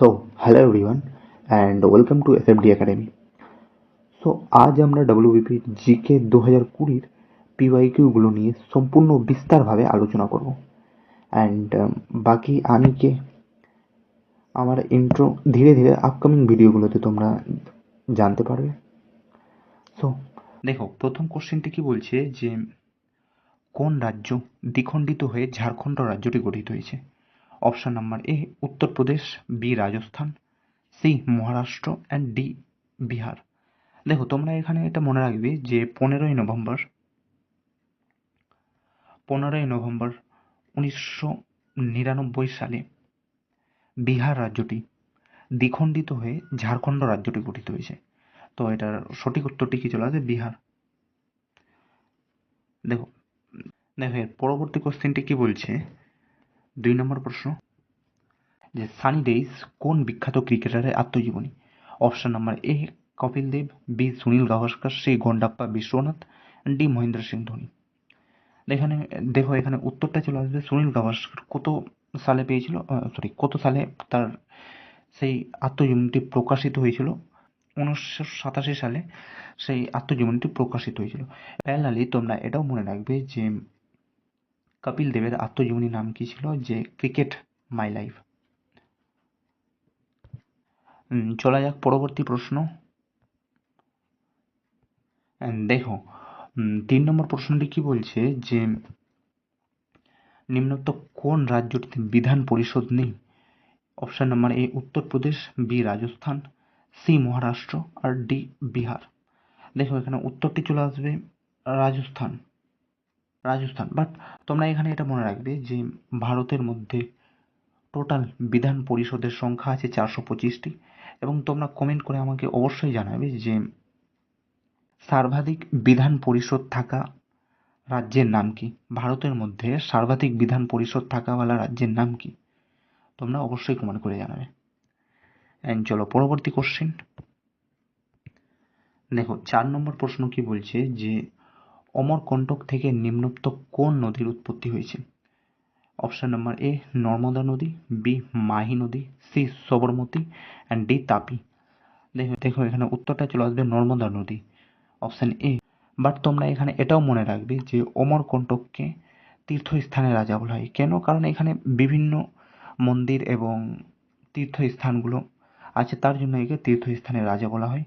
So hello everyone and welcome to S D academy so আজ আমরা WBP GK দু হাজার কুড়ির পিওয়াইকিউগুলো নিয়ে সম্পূর্ণ বিস্তারভাবে আলোচনা করব। অ্যান্ড বাকি আমি কে, আমার ইন্ট্রো ধীরে ধীরে আপকামিং ভিডিওগুলোতে তোমরা জানতে পারবে। সো দেখো, প্রথম কোশ্চেনটি কি বলছে যে, কোন রাজ্য দ্বিখণ্ডিত হয়ে ঝাড়খণ্ড রাজ্যটি গঠিত হয়েছে? Option number A Uttar Pradesh B Rajasthan C Maharashtra and D Bihar. দেখো, তোমরা এখানে এটা মনে রাখবে যে পনেরোই নভেম্বর পনেরোই নভেম্বর উনিশশো নিরানব্বই সালে বিহার রাজ্যটি দ্বিখণ্ডিত হয়ে ঝাড়খণ্ড রাজ্যটি গঠিত হয়েছে। তো এটার সঠিক উত্তরটি কি চলে আসবে বিহার। দেখো দেখো, এর পরবর্তী কোশ্চেনটি কি বলছে? দুই নম্বর প্রশ্ন। যে সানি ডেইস কোন বিখ্যাত ক্রিকেটারের আত্মজীবনী? Option number A, Kapil Dev, B, Sunil Gavaskar, C, Gundappa Viswanath, D, Mahendra Singh Dhoni. এখানে, দেখো, এখানে উত্তরটা চলে আসবে, সুনীল গাভাস্কর কত সালে পেয়েছিল সরি কত সালে তার সেই আত্মজীবনীটি প্রকাশিত হয়েছিল? উনিশশো সাতাশি সালে সেই আত্মজীবনীটি প্রকাশিত হয়েছিল। প্যারালি তোমরা এটাও মনে রাখবে যে কপিল দেবের আত্মজীবনী নাম কি ছিল? যে ক্রিকেট মাই লাইফ। চলা যাক পরবর্তী প্রশ্ন। দেখো তিন নম্বর প্রশ্নটি কি বলছে যে, নিম্নোক্ত কোন রাজ্যটিতে বিধান পরিষদ নেই? Option number A Uttar Pradesh B Rajasthan C Maharashtra, R D Bihar. দেখো, এখানে উত্তরটি চলে আসবে রাজস্থান। রাজস্থান। বাট তোমরা এখানে এটা মনে রাখবে যে, ভারতের মধ্যে টোটাল বিধান পরিষদের সংখ্যা আছে চারশো পঁচিশটি। এবং তোমরা কমেন্ট করে আমাকে অবশ্যই জানাবে যে সর্বাধিক বিধান পরিষদ থাকা রাজ্যের নাম কি? ভারতের মধ্যে সর্বাধিক বিধান পরিষদ থাকাওয়ালা রাজ্যের নাম কি? তোমরা অবশ্যই কমেন্ট করে জানাবে। অ্যান্ড চলো পরবর্তী কোশ্চেন দেখো, চার নম্বর প্রশ্ন কি বলছে যে অমরকণ্টক থেকে নিম্নোক্ত কোন নদীর উৎপত্তি হয়েছে? অপশন নাম্বার এ, নর্মদা নদী বি মাহি নদী C Sabarmati and D Tapi. দেখো দেখো এখানে উত্তরটা চলে আসবে নর্মদা নদী। অপশান এ বাট তোমরা এখানে এটাও মনে রাখবে যে অমরকণ্টককে তীর্থস্থানের রাজা বলা হয়। কেন? কারণ এখানে বিভিন্ন মন্দির এবং তীর্থস্থানগুলো আছে, তার জন্য একে তীর্থস্থানের রাজা বলা হয়।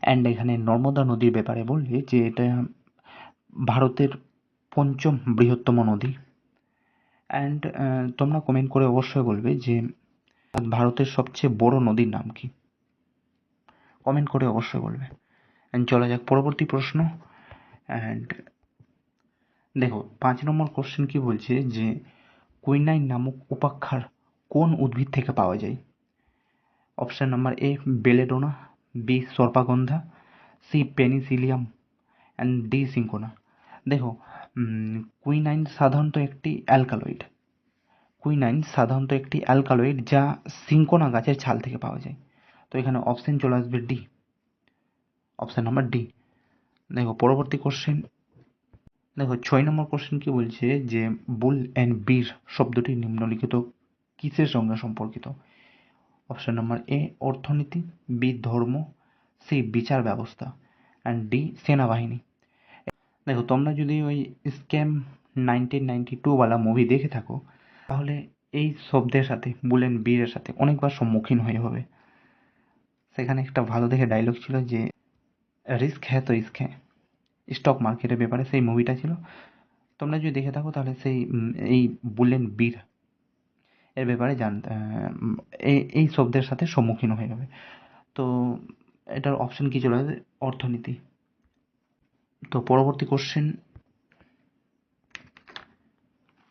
অ্যান্ড এখানে নর্মদা নদীর ব্যাপারে বললে যে এটা ভারতের পঞ্চম বৃহত্তম নদী। অ্যান্ড তোমরা কমেন্ট করে অবশ্যই বলবে যে ভারতের সবচেয়ে বড় নদীর নাম কি। কমেন্ট করে অবশ্যই বলবে। অ্যান্ড চলা যাক পরবর্তী প্রশ্ন। অ্যান্ড দেখো, পাঁচ নম্বর কোশ্চেন কি বলছে যে কুইনাইন নামক উপাক্ষার কোন উদ্ভিদ থেকে পাওয়া যায়? Option number A belladonna B sarpagandha C penicillium and D cinchona. দেখো কুইনাইন সাধারণত একটি অ্যালকালয়েড কুইনাইন সাধারণত একটি অ্যালকালয়েড যা সিঙ্কোনা গাছের ছাল থেকে পাওয়া যায়। তো এখানে অপশন চলে আসবে ডি অপশন নাম্বার ডি দেখো, পরবর্তী কোশ্চেন দেখো, ছয় নম্বর কোশ্চেন কি বলছে যে বুল অ্যান্ড বীর শব্দটি নিম্নলিখিত কিসের সঙ্গে সম্পর্কিত? অপশন নাম্বার এ অর্থনীতি বি ধর্ম সি বিচার ব্যবস্থা অ্যান্ড ডি সেনাবাহিনী। দেখো, তোমরা যদি ওই স্ক্যাম নাইনটিন নাইনটি টুওয়ালা মুভি দেখে থাকো, তাহলে এই শব্দের সাথে, বুলেন বীরের সাথে অনেকবার সম্মুখীন হয়ে হবে। সেখানে একটা ভালো দেখে ডায়লগ ছিল যে রিস্ক হ্যাঁ তো ইস্ক হ্যাঁ। স্টক মার্কেটের ব্যাপারে সেই মুভিটা ছিল। তোমরা যদি দেখে থাকো, তাহলে সেই এই বুলেন বীর এর ব্যাপারে জান এই এই শব্দের সাথে সম্মুখীন হয়ে যাবে তো, এটার অপশন কী চলে আসবে অর্থনীতি। তো পরবর্তী কোশ্চেন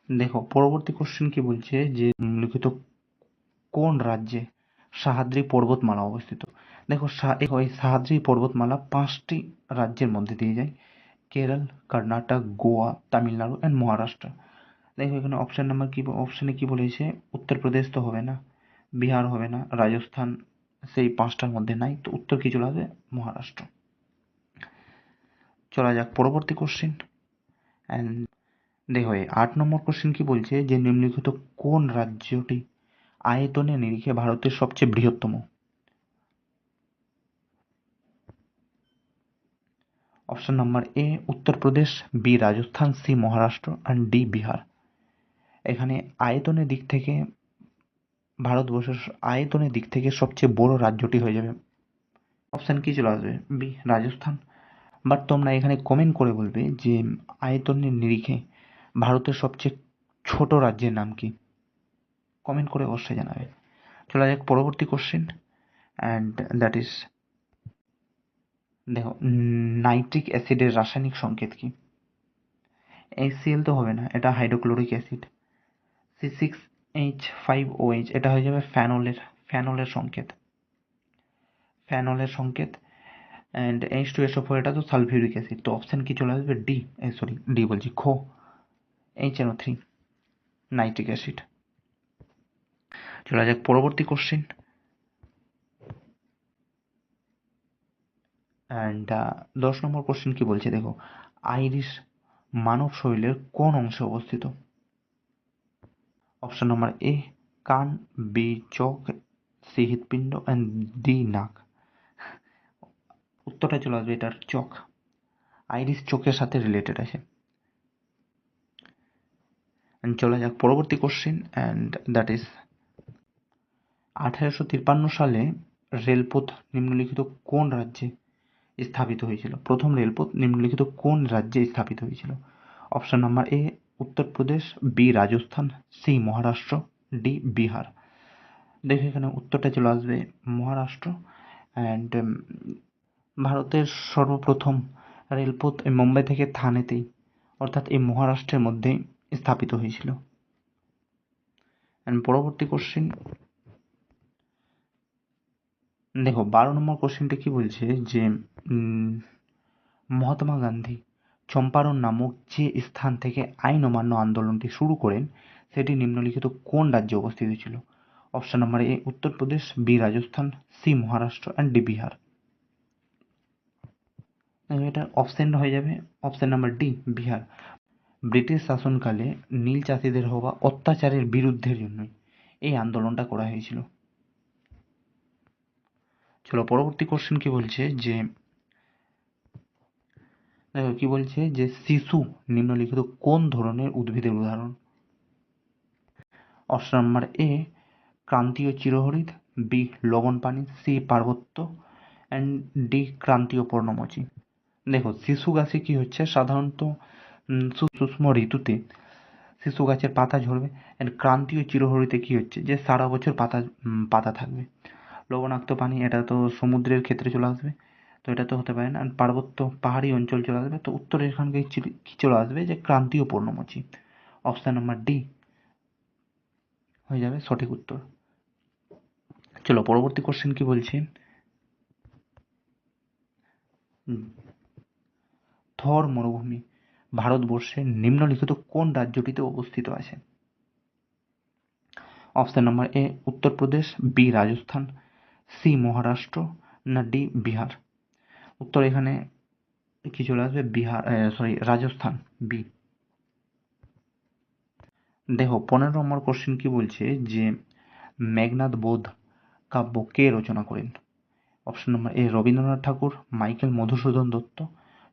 দেখো, পরবর্তী কোশ্চেন কি বলছে যে লিখিত কোন রাজ্যে সাহাদ্রি পর্বতমালা অবস্থিত? দেখো এই সাহাদ্রি পর্বতমালা পাঁচটি রাজ্যের মধ্যে দিয়ে যায়। কেরল, কর্ণাটক, গোয়া, তামিলনাড়ু অ্যান্ড মহারাষ্ট্র। দেখো, এখানে অপশন নাম্বার কি অপশানে কি বলেছে? উত্তরপ্রদেশ তো হবে না, বিহার হবে না, রাজস্থান সেই পাঁচটার মধ্যে নাই, তো উত্তর কি চলে আসবে? মহারাষ্ট্র। চলা যাক, পরবর্তী কোশ্চেন অ্যান্ড দেখো আট নম্বর কোশ্চেন কি বলছে যে, নিম্নলিখিত কোন রাজ্যটি আয়তনের নিরিখে ভারতের সবচেয়ে বৃহত্তম? Option number A Uttar Pradesh B Rajasthan C Maharashtra and D Bihar. এখানে আয়তনের দিক থেকে ভারতবর্ষের আয়তনের দিক থেকে সবচেয়ে বড় রাজ্যটি হয়ে যাবে। অপশান কি চলে আসবে? বি রাজস্থান। বাট তোমরা এখানে কমেন্ট করে বলবে যে আয়তনের নিরিখে ভারতের সবচেয়ে ছোট রাজ্যের নাম কি? কমেন্ট করে অবশ্যই জানাবে। চলে যাক পরবর্তী কোশ্চেন অ্যান্ড দ্যাট ইজ দেখো নাইট্রিক অ্যাসিডের রাসায়নিক সংকেত কি? এসিএল তো হবে না, এটা hydrochloric acid C six H five O H এটা হয়ে যাবে ফ্যানলের ফ্যানলের সংকেত। ফ্যানলের সংকেত and H two SO four এটা তো সালফিউরিক অ্যাসিড। তো অপশান কি চলে আসবে? ডি সরি ডি বলছি, খো। H N three nitric acid চলে যাক পরবর্তী কোশ্চেন অ্যান্ড দশ নম্বর কোশ্চেন কি বলছে? দেখো, আইরিশ মানব শরীরের কোন অংশে অবস্থিত? অপশন নম্বর এ কান, বি, চোখ, সি, হৃৎপিণ্ড অ্যান্ড ডি নাক। উত্তরটা চলে আসবে এটার চোখ। আইরিশ চোখের সাথে রিলেটেড আছে। চলে যাক পরবর্তী কোশ্চেন অ্যান্ড দ্যাট ইজ আঠারোশো তিপ্পান্ন সালে রেলপথ নিম্নলিখিত কোন রাজ্যে স্থাপিত হয়েছিল? প্রথম রেলপথ নিম্নলিখিত কোন রাজ্যে স্থাপিত হয়েছিল? Option number A Uttar Pradesh B Rajasthan C Maharashtra D Bihar. দেখো এখানে উত্তরটা চলে আসবে মহারাষ্ট্র অ্যান্ড ভারতের সর্বপ্রথম রেলপথ এই মুম্বাই থেকে থানেতেই, অর্থাৎ এই মহারাষ্ট্রের মধ্যেই স্থাপিত হয়েছিল। অ্যান্ড পরবর্তী কোশ্চিন দেখো, বারো নম্বর কোশ্চেনটা কি বলছে যে মহাত্মা গান্ধী চম্পারণ নামক যে স্থান থেকে আইন অমান্য আন্দোলনটি শুরু করেন, সেটি নিম্নলিখিত কোন রাজ্যে অবস্থিত ছিল? Option number A Uttar Pradesh B Rajasthan C Maharashtra and D Bihar. এটা অপশন হয়ে যাবে option number D Bihar. British শাসনকালে নীল চাষিদের হওয়া অত্যাচারের বিরুদ্ধের জন্যই এই আন্দোলনটা করা হয়েছিল। চলো পরবর্তী কোশ্চেন কি বলছে? যে, দেখো কি বলছে? যে শিশু নিম্নলিখিত কোন ধরনের উদ্ভিদের উদাহরণ? অপশন নাম্বার এ ক্রান্তীয় চিরহরিৎ বি লবণ পানি সি পার্বত্য অ্যান্ড ডি ক্রান্তীয় পর্ণমোচী। দেখো শিশু গাছে কি হচ্ছে? সাধারণত উম, ঋতুতে শিশু গাছের পাতা ঝরবে অ্যান্ড ক্রান্তীয় চিরহরিতে কি হচ্ছে? যে সারা বছর পাতা পাতা থাকবে। লবণাক্ত পানি এটা তো সমুদ্রের ক্ষেত্রে চলে আসবে তো এটা তো হতে পারে না। পার্বত্য পাহাড়ি অঞ্চল চলে আসবে তো উত্তরের এখানকে কী চলে আসবে? যে ক্রান্তীয় পর্ণমোচী অপশান নাম্বার ডি হয়ে যাবে সঠিক উত্তর। চলো পরবর্তী কোশ্চেন কি বলছে। থর মরুভূমি। ভারতবর্ষের নিম্নলিখিত কোন রাজ্যটিতে অবস্থিত আছে? Option number A Uttar Pradesh B Rajasthan C Maharashtra, না ডি বিহার? উত্তর এখানে কি চলে আসবে? বিহার সরি রাজস্থান বি দেখো, পনেরো নম্বর কোশ্চেন কি বলছে যে মেঘনাদ বোধ কাব্য কে রচনা করেন? Option number A Rabindranath Thakur, Michael Madhusudan Dutta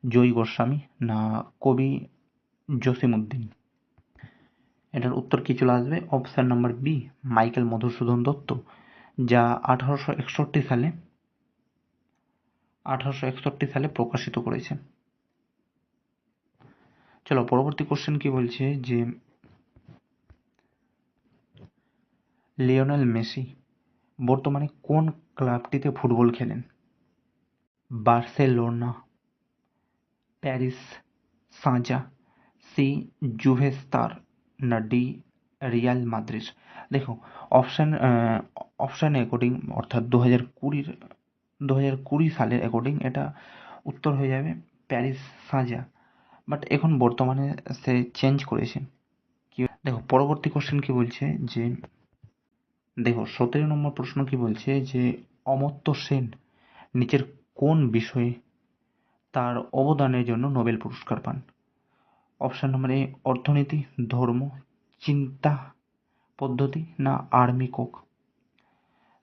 Joy Goswami না কবি জসিমউদ্দিন? এটার উত্তর কি চলে আসবে? Option number B Michael Madhusudan Dutta, যা আঠারোশো একষট্টি সালে, আঠারোশো একষট্টি সালে প্রকাশিত করেছে। চলো, পরবর্তী কোশ্চেন কি বলছে? যে লিওনেল মেসি বর্তমানে কোন ক্লাবটিতে ফুটবল খেলেন? বার্সেলোনা প্যারিস, সাঁজা, সি জুভেস্তার না ডি রিয়াল মাদ্রিদ। দেখো, অপশান অপশান অ্যাকর্ডিং অর্থাৎ দু হাজার কুড়ির দু হাজার কুড়ি সালের অ্যাকর্ডিং এটা উত্তর হয়ে যাবে প্যারিস, সাঁজা। বাট এখন বর্তমানে সে চেঞ্জ করেছে। কি, দেখো, পরবর্তী কোশ্চেন কি বলছে? যে, দেখো, সতেরো নম্বর প্রশ্ন কি বলছে? যে, অমর্ত্য সেন নিচের কোন বিষয়ে তার অবদানের জন্য নোবেল পুরস্কার পান। অপশন নম্বর এ, অর্থনীতি, ধর্ম, চিন্তা পদ্ধতি না আর্মি কোক?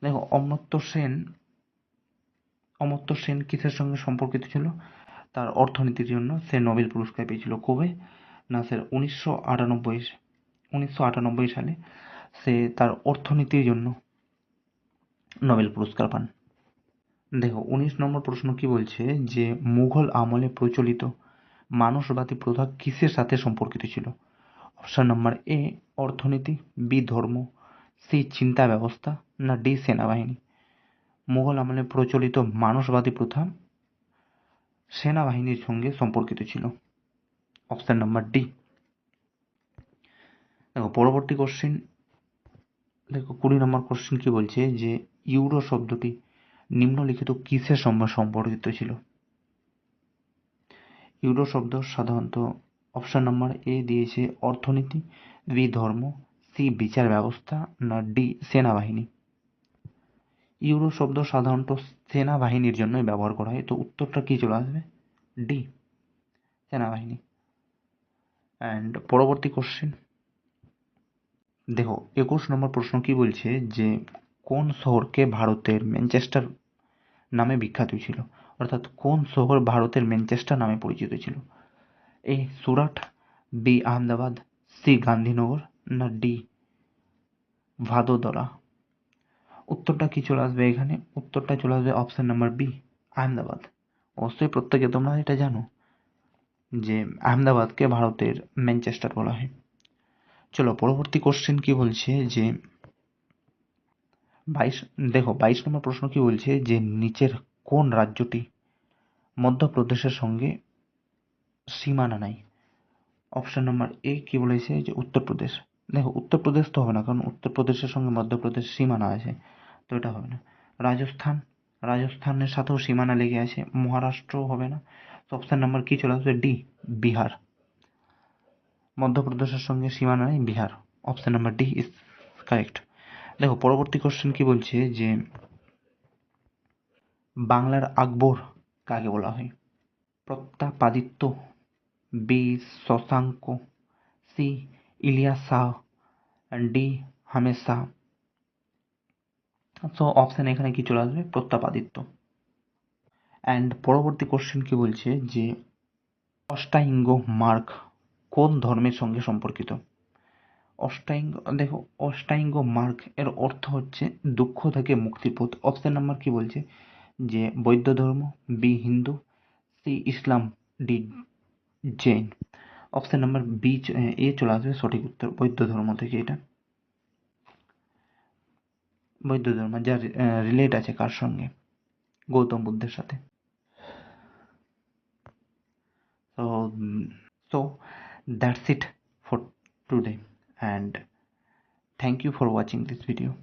দেখো, অমর্ত্য সেন অমর্ত্য সেন কিসের সঙ্গে সম্পর্কিত ছিল? তার অর্থনীতির জন্য সে নোবেল পুরস্কার পেয়েছিল কবে। না, স্যার, উনিশশো আটানব্বই উনিশশো আটানব্বই সালে সে তার অর্থনীতির জন্য নোবেল পুরস্কার পান। দেখো, উনিশ নম্বর প্রশ্ন কি বলছে যে, মুঘল আমলে প্রচলিত মানুষবাদী প্রথা কিসের সাথে সম্পর্কিত ছিল? অপশন নাম্বার এ, অর্থনীতি, বি, ধর্ম, সি, চিন্তা ব্যবস্থা, না ডি, সেনাবাহিনী। মুঘল আমলে প্রচলিত মানসবাদী প্রথা সেনাবাহিনীর সঙ্গে সম্পর্কিত ছিল। Option number D. দেখো, পরবর্তী কোশ্চেন দেখো, কুড়ি নম্বর কোশ্চেন কি বলছে যে, ইউরো শব্দটি নিম্নলিখিত কিসের সঙ্গে সম্পর্কিত ছিল? ইউরো শব্দ সাধারণত অপশন নাম্বার এ দিয়েছে অর্থনীতি বি ধর্ম, সি বিচার ব্যবস্থা, না ডি সেনাবাহিনী। ইউরো শব্দ সাধারণত সেনাবাহিনীর জন্যই ব্যবহার করা হয়, তো উত্তরটা কি চলে আসবে? ডি, সেনাবাহিনী। অ্যান্ড পরবর্তী কোশ্চেন দেখো, একুশ নম্বর প্রশ্ন কি বলছে যে কোন শহরকে ভারতের ম্যানচেস্টার নামে বিখ্যাত ছিল? অর্থাৎ কোন শহর ভারতের ম্যানচেস্টার নামে পরিচিত ছিল? A Surat, B Ahmedabad, C Gandhinagar, না ডি ভাদোদরা? উত্তরটা কি চলে আসবে এখানে? উত্তরটা চলে আসবে অপশন নাম্বার বি আহমেদাবাদ। অবশ্যই প্রত্যেকে তোমরা এটা জানো যে আহমেদাবাদকে ভারতের ম্যানচেস্টার বলা হয়। চলো পরবর্তী কোশ্চেন কি বলছে যে বাইশ, দেখো, বাইশ নম্বর প্রশ্ন কি বলছে যে নিচের কোন রাজ্যটি মধ্যপ্রদেশের সঙ্গে সীমানা নাই? অপশন নাম্বার এ কি বলেছে যে উত্তরপ্রদেশ। দেখো, উত্তরপ্রদেশ তো হবে না, কারণ উত্তরপ্রদেশের সঙ্গে মধ্যপ্রদেশ সীমানা আছে, তো এটা হবে না। রাজস্থান, রাজস্থানের সাথেও সীমানা লেগে আছে মহারাষ্ট্র হবে না। তো অপশান নাম্বার কী চলে আসবে? ডি বিহার। মধ্যপ্রদেশের সঙ্গে সীমানা নেই, Bihar. Option number D is correct দেখো, পরবর্তী কোশ্চেন কি বলছে যে বাংলার আকবর কাকে বলা হয়? Pratapaditya, B Shashanka, C Ilyas Shah D Hamed Shah. So option এখানে কি চলে আসবে? প্রত্যাপাদিত্য। অ্যান্ড পরবর্তী কোশ্চেন কি বলছে যে অষ্টাইঙ্গ মার্ক কোন ধর্মের সঙ্গে সম্পর্কিত? অষ্টাইঙ্গ, দেখো, অষ্টাইঙ্গ মার্ক এর অর্থ হচ্ছে দুঃখ থেকে মুক্তির পথ। অপশন নাম্বার কি বলছে? যে বৌদ্ধ ধর্ম B Hindu C Islam D Jain. Option number B এ চলে আসবে সঠিক উত্তর, বৌদ্ধ ধর্ম থেকে এটা। বৌদ্ধ ধর্ম, যার রিলেট আছে কার সঙ্গে? গৌতম বুদ্ধের সাথে। So so, that's it for today. And thank you for watching this video